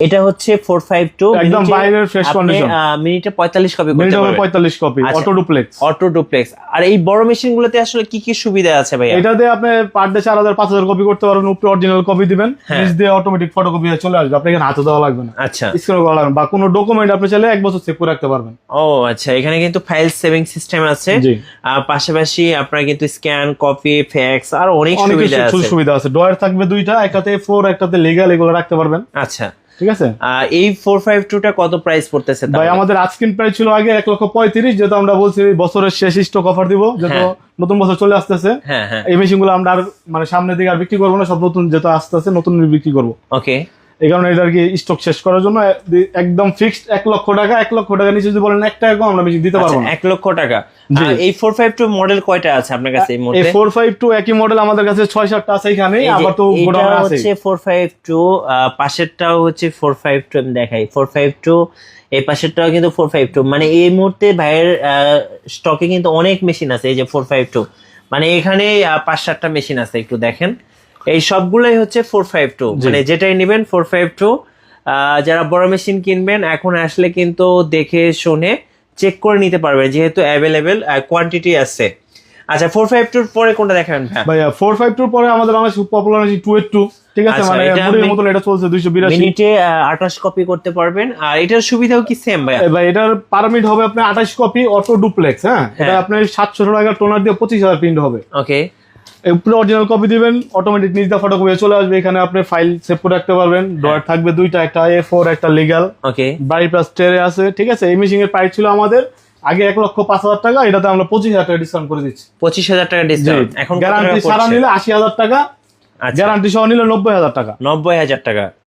এটা হচ্ছে four five two একদম বাইরের fresh condition। মিনিটে পঁয়তাল্লিশ কপি মিনিট করতে পারবেন। পঁয়তাল্লিশ কপি। অটো ডুপ্লেক্স অটো ডুপ্লেক্স আর এই বড় মেশিন গুলোতে আসলে কি কি সুবিধা আছে ভাই এটাতে আপনি পার ডে চার হাজার পাঁচ হাজার কপি করতে পারবেন উপরে অরিজিনাল কপি দিবেন হ্যাঁ। নিচ দিয়ে অটোমেটিক ফটোকপি চলে আসবে। আপনি এখানে হাতে দেওয়া লাগবে না। আচ্ছা। স্ক্যান করা লাগবে বা কোনো ডকুমেন্ট আপনি চাইলে এক বছর সেভ করে রাখতে পারবেন। ও আচ্ছা এখানে কিন্তু ফাইল সেভিং সিস্টেম আছে। আর পাশাপাশি আপনার কিন্তু স্ক্যান কপি ফ্যাক্স আর অনেক সুবিধা আছে। সুবিধা আছে। ডয়ার থাকবে দুইটা একটাতে ফ্লোর একটাতে লিগাল এগুলো রাখতে পারবেন। আচ্ছা। ঠিক আছে? আর এই ফোর ফাইভ টুটা কত প্রাইস পড়তেছে ভাই আমাদের আজকিন প্রাইস ছিল আগে এক লক্ষ পঁয়ত্রিশ যেহেতু আমরা বলছি বছরের শেষ স্টক অফার দিব যেহেতু হ্যাঁ। নতুন বছর চলে আসতেছে। হ্যাঁ হ্যাঁ। এই মেশিনগুলো আমরা আর মানে সামনের দিকে আর বিক্রি করব না সব নতুন যেহেতু আসতেছে নতুন বিক্রি করব। ওকে এই কারণে এটা আর কি স্টক শেষ করার জন্য একদম ফিক্সড এক লক্ষ টাকা এক লক্ষ টাকা নিচে যদি বলেন এক টাকা কম আমরা মেশিন দিতে পারব না। এক লক্ষ টাকা। এই ফোর ফাইভ টু মডেল কয়টা আছে আপনার কাছে এই মুহূর্তে? ফোর ফাইভ টু একই মডেল আমাদের কাছে ছয় সাতটা আছে এখানে আবার তো গোডাউন আছে। হচ্ছে ফোর ফাইভ টু পাশেরটাও হচ্ছে ফোর ফাইভ টু আমি দেখাই। ফোর ফাইভ টু এই পাশেরটাও কিন্তু ফোর ফাইভ টু মানে এই মুহূর্তে ভাইয়ের স্টকে কিন্তু অনেক মেশিন আছে এই যে ফোর ফাইভ টু মানে এখানে পাঁচ সাতটা মেশিন আছে একটু দেখেন। এই সবগুলোই হচ্ছে ফোর ফাইভ টু মানে যেটাই নেবেন ফোর ফাইভ টু যারা বড় মেশিন কিনবেন এখন আসলে কিন্তু দেখে শুনে চেক করে নিতে পারবেন যেহেতু অ্যাভেলেবেল কোয়ান্টিটি আছে। আচ্ছা ফোর ফাইভ টুর পরে কোনটা দেখাবেন ভাইয়া? ফোর ফাইভ টুর পরে আমাদের বাংলাদেশ পপুলার আছে টু এইট টু ঠিক আছে? আচ্ছা, মানে মুড়ির মতন এটা চলছে দুইশো বিরাশি। মিনিটে আঠাশ কপি করতে পারবেন। আর এটার সুবিধাও কি সেম ভাইয়া? ভাই এটার পার মিনিট হবে আপনার আঠাশ কপি অটো ডুপ্লেক্স হ্যাঁ? এটা। আপনার সাতশো টাকার টোনার দিয়ে পঁচিশ হাজার প্রিন্ট হবে। ওকে উপরে অরিজিনাল কপি দিবেন অটোমেটিক নিজ দা ফটোকপি চলে আসবে এখানে আপনি ফাইল সেভ করে রাখতে পারবেন। ড্রয়ার থাকবে দুইটা একটা এ ফোর একটা লিগাল ওকে বাড়ি প্লাস টেরে আছে ঠিক আছে? এই মেশিং এর প্রাইস ছিল আমাদের আগে এক লক্ষ পাঁচ হাজার টাকা এটাতে আমরা পঁচিশ হাজার টাকা ডিসকাউন্ট করে দিচ্ছি। পঁচিশ হাজার টাকা ডিসকাউন্ট এখন গ্যারান্টি সারা নিলে আশি হাজার টাকা আচ্ছা। গ্যারান্টি সহ নিলে নব্বই হাজার টাকা। নব্বই হাজার টাকা।